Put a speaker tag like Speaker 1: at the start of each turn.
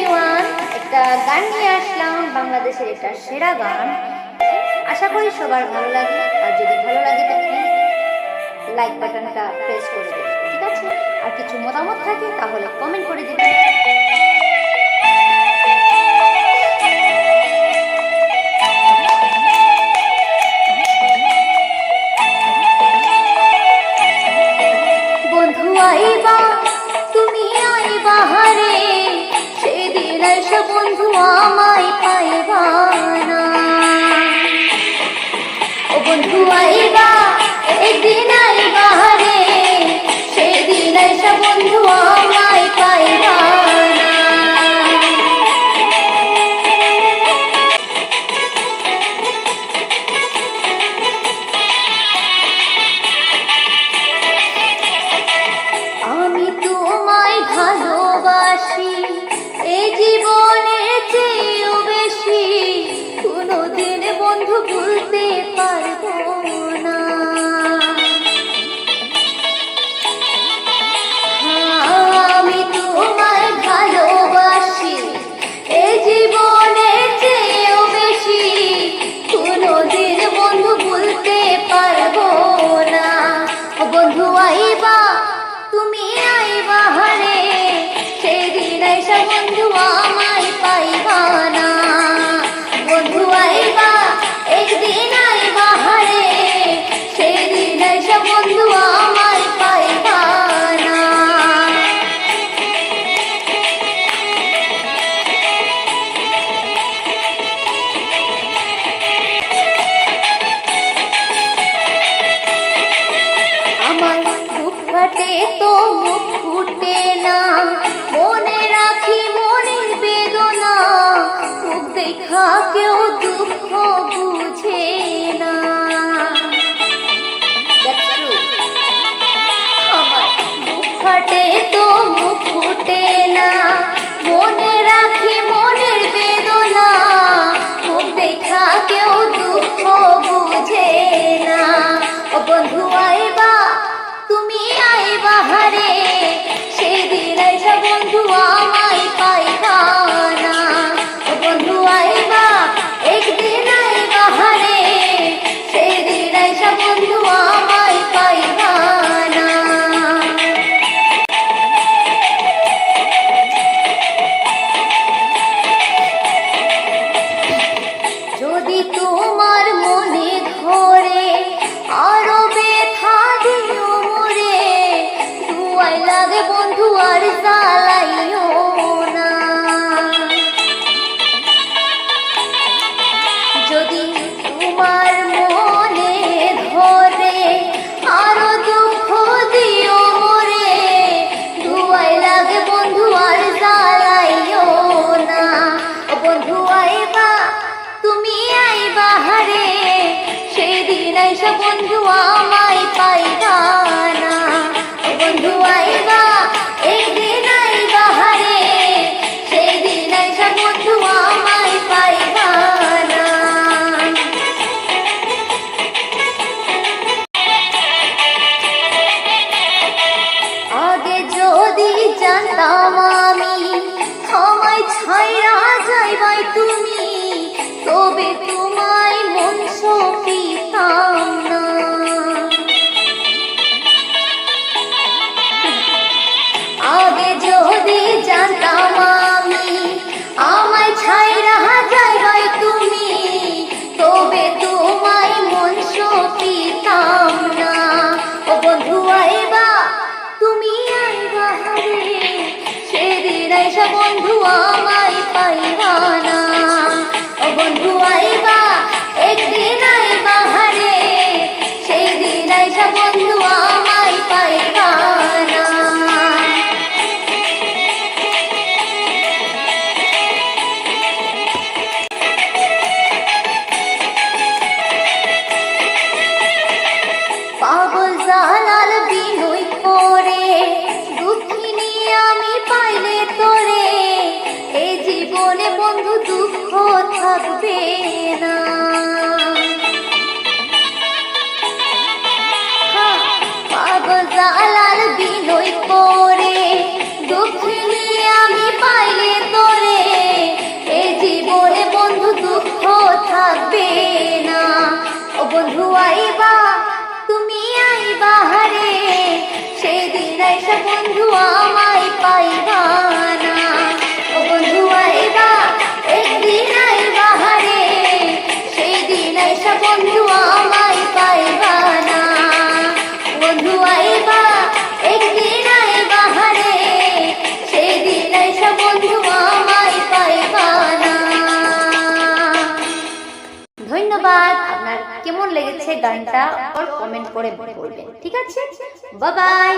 Speaker 1: Everyone একটা গান নিয়ে আসলাম, বাংলাদেশের একটা সেরা গান। আশা করি সবার ভালো লাগে, আর যদি ভালো লাগে তাহলে লাইক বাটনটা প্রেস করে দেবে ঠিক আছে? আর কিছু মতামত থাকে তাহলে কমেন্ট করে দেবেন। বন্ধু আমায় পাইবা না। ও বন্ধু আইবা একদিন আইবা 啊！就。এসো বন্ধু আমায় পাই না। বন্ধু আইবা একদিন আইবা হারে। সেই দিন এসো বন্ধু আমায় পাই না। আগে যদি জানতাম আমি আমায় ছাইরা যাইবাই তুমি, তবে তুমি যদি জানতাম দালাল করে আমি পাইলে জীবনে দুঃখ থাকবে বন্ধু আমায় পাইবা না বন্ধু আইবা একদিন হারে বন্ধু ধন্যবাদ কেমন লেগেছে গানটা? কমেন্ট করে বলবেন, ঠিক আছে? বাবাই